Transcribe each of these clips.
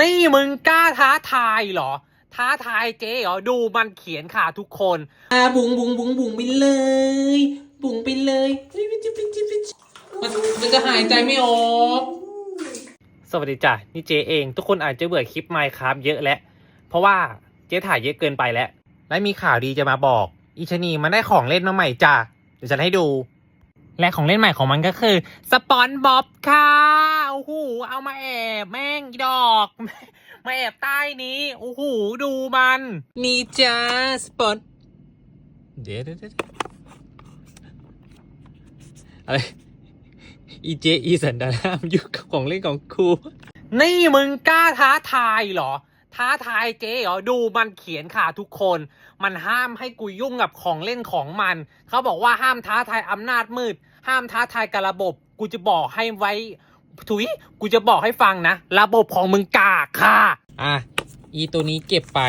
นี่มึงกล้าท้าทายเหรอ ท้าทายเจ๊เหรอ ดูมันเขียนค่ะทุกคนอ่าบุ๋งบุ๋งบุ๋งบุ๋งไปเลย บุ๋งไปเลยมันมันจะหายใจไม่ออกสวัสดีจ้ะนี่เจ๊เอง ทุกคนอาจจะเบื่อคลิปไมค์ครับเยอะแล้วเพราะว่าเจ๊ถ่ายเยอะเกินไปแล้ว และมีข่าวดีจะมาบอกอีชะนีมันได้ของเล่นมาใหม่จ้ะเดี๋ยวฉันให้ดู และของเล่นใหม่ของมันก็คือสปอนบ๊อบค่ะโอ้โหเอามาแอบแม่งอีดอกมาแอบใต้นี้โอ้โหดูมัน นี่จ้าสปอตเดี๋ยวเดี๋ยวเดี๋ยวอะไรอีเจอีสันดานห้ามยุ่งกับของเล่นของครูนี่มึงกล้าท้าทายเหรอ ท้าทายเจ๊เหรอดูมันเขียนค่ะทุกคน มันห้ามให้กูยุ่งกับของเล่นของมัน เขาบอกว่าห้ามท้าทายอำนาจมืด ห้ามท้าทายกับระบบ กูจะบอกให้ไว้ ถุย กูจะบอกให้ฟังนะ ระบบของมึงกากค่ะ อะ อีตัวนี้เก็บไป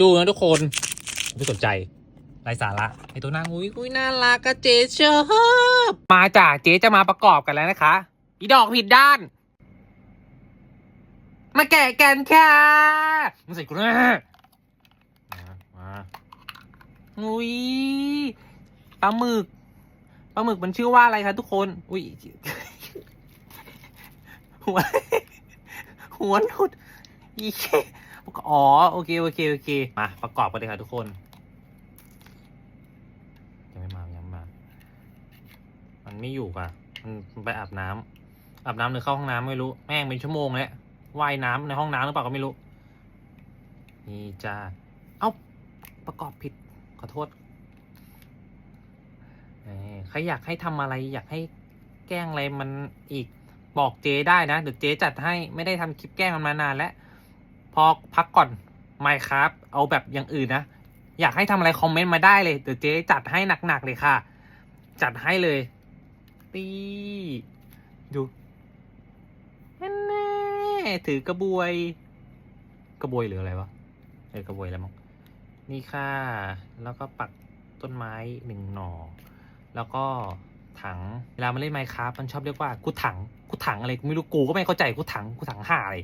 ดูนะทุกคนไม่สนใจไรสาระไอตัวนางอุ้ยอุ้ยน่ารักอะเจ๊ชอบมาจากเจ๊จะมาประกอบกันแล้วนะคะ อีดอกผิดด้าน มาแกะกันค่ะมึงใส่กูนะมาอุ้ยปลาหมึกปลาหมึกมันชื่อว่าอะไรคะทุกคน อุ้ยหัวหัวนุดอีเคอ๋อ โอเค โอเค โอเค มาประกอบกันเลยค่ะทุกคน ยังไม่มา ยังไม่มา มันไม่อยู่อะ มันมันไปอาบน้ำอาบน้ำหรือเข้าห้องน้ำไม่รู้ แม่งเป็นชั่วโมงแล้ว ว่ายน้ำในห้องน้ำหรือเปล่าก็ไม่รู้ นี่จ้าเอ้า ประกอบผิด ขอโทษใครอยากให้ทำอะไรอยากให้แกล้งอะไรมันอีกบอกเจได้นะ เดี๋ยวเจจัดให้ไม่ได้ทำคลิปแกล้งมันมานานแล้ว พอพักก่อนไม่ครับเอาแบบอย่างอื่นนะ อยากให้ทำอะไรคอมเมนต์มาได้เลย เดี๋ยวเจ๊จัดให้หนักๆเลยค่ะ จัดให้เลยตีดู ถือกระบวย กระบวยหรืออะไรวะเออกระบวยแล้วมั้งนี่ค่ะ แล้วก็ปักต้นไม้หนึ่งหน่อ แล้วก็ถัง เวลามาเล่นไมค์ครับมันชอบเรียกว่ากูถังกูถังอะไรไม่รู้กูก็ไม่เข้าใจกูถังกูถังห่าอะไร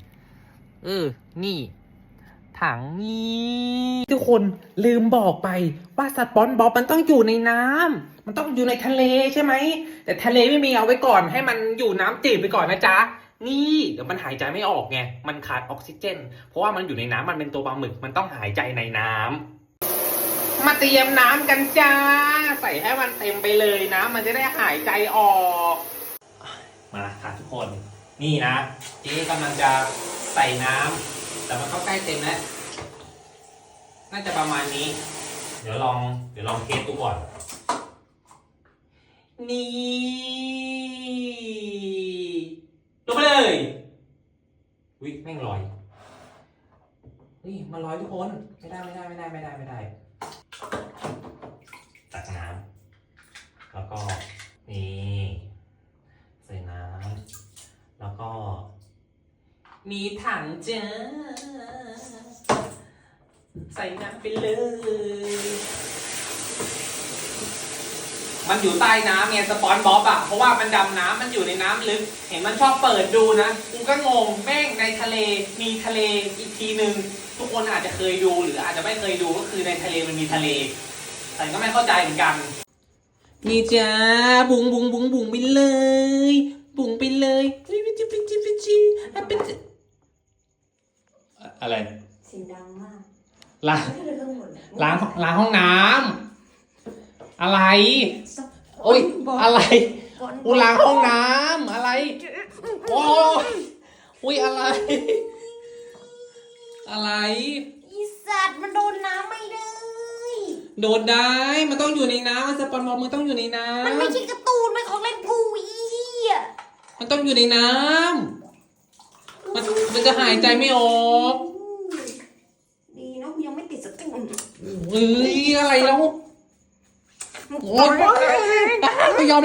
เออ นี่ ถังนี้ทุกคนลืมบอกไปว่าสปอนบอบมันต้องอยู่ในน้ำมันต้องอยู่ในทะเลใช่ไหมแต่ทะเลไม่มีเอาไว้ก่อนให้มันอยู่น้ำจืดไปก่อนนะจ๊ะ นี่เดี๋ยวมันหายใจไม่ออกไง มันขาดออกซิเจน เพราะว่ามันอยู่ในน้ำมันเป็นตัวปลาหมึก มันต้องหายใจในน้ำ มาเตรียมน้ำกันจ้า ใส่ให้มันเต็มไปเลยนะ มันจะได้หายใจออก มาค่ะทุกคน นี่นะเจ๊กำลังจะใส่น้ำ แต่มันเข้าใกล้เต็มแล้ว น่าจะประมาณนี้ เดี๋ยวลอง เดี๋ยวลองเทสดูก่อน นี่ลงไปเล ยวิแม่งลอยนี่มันลอยทุกคน ไม่ได้ไม่ได้ไม่ได้ไม่ได้ไม่ได้ตักน้ำแล้วก็นี่ใส่น้ำแล้วก็ มีถังเจ้าใส่น้ำไปเลย มันอยู่ใต้น้ำไงสปอนบ๊อบอะเพราะว่ามันดำน้ำมันอยู่ในน้ำลึก เห็นมันชอบเปิดดูนะกูก็งงแม่งในทะเลมีทะเลอีกทีหนึ่งทุกคนอาจจะเคยดูหรืออาจจะไม่เคยดูก็คือในทะเลมันมีทะเลแต่ก็ไม่เข้าใจเหมือนกันนี่จ้าบุ๋งบุ๋งบุ๋งบุ๋งไปเลย บุ๋งไปเลยจิบจิบจิบจิอะเป็นจิอะไรเสียงดังมากล้างไม่ได้เรื่องหมดเลยล้างล้างห้องน้ำ อะไร โอ้ยอะไรบอลกูล้างห้องน้ำอะไร โอ้ยอุ้ยอะไร อะไรอีสัตว์มันโดนน้ำไม่เลยโดดได้ มันต้องอยู่ในน้ำมันสปอนบอลมันต้องอยู่ในน้มันไม่ใช่การ์ตูนมันของเล่นผู้อีอะำมันต้องอยู่ในน้ำมันมันจะหายใจไม่ออกดีนะกูยังไม่ติดสติเฮ้ยอะไรแล้ว โอ๊ยไม่ยอม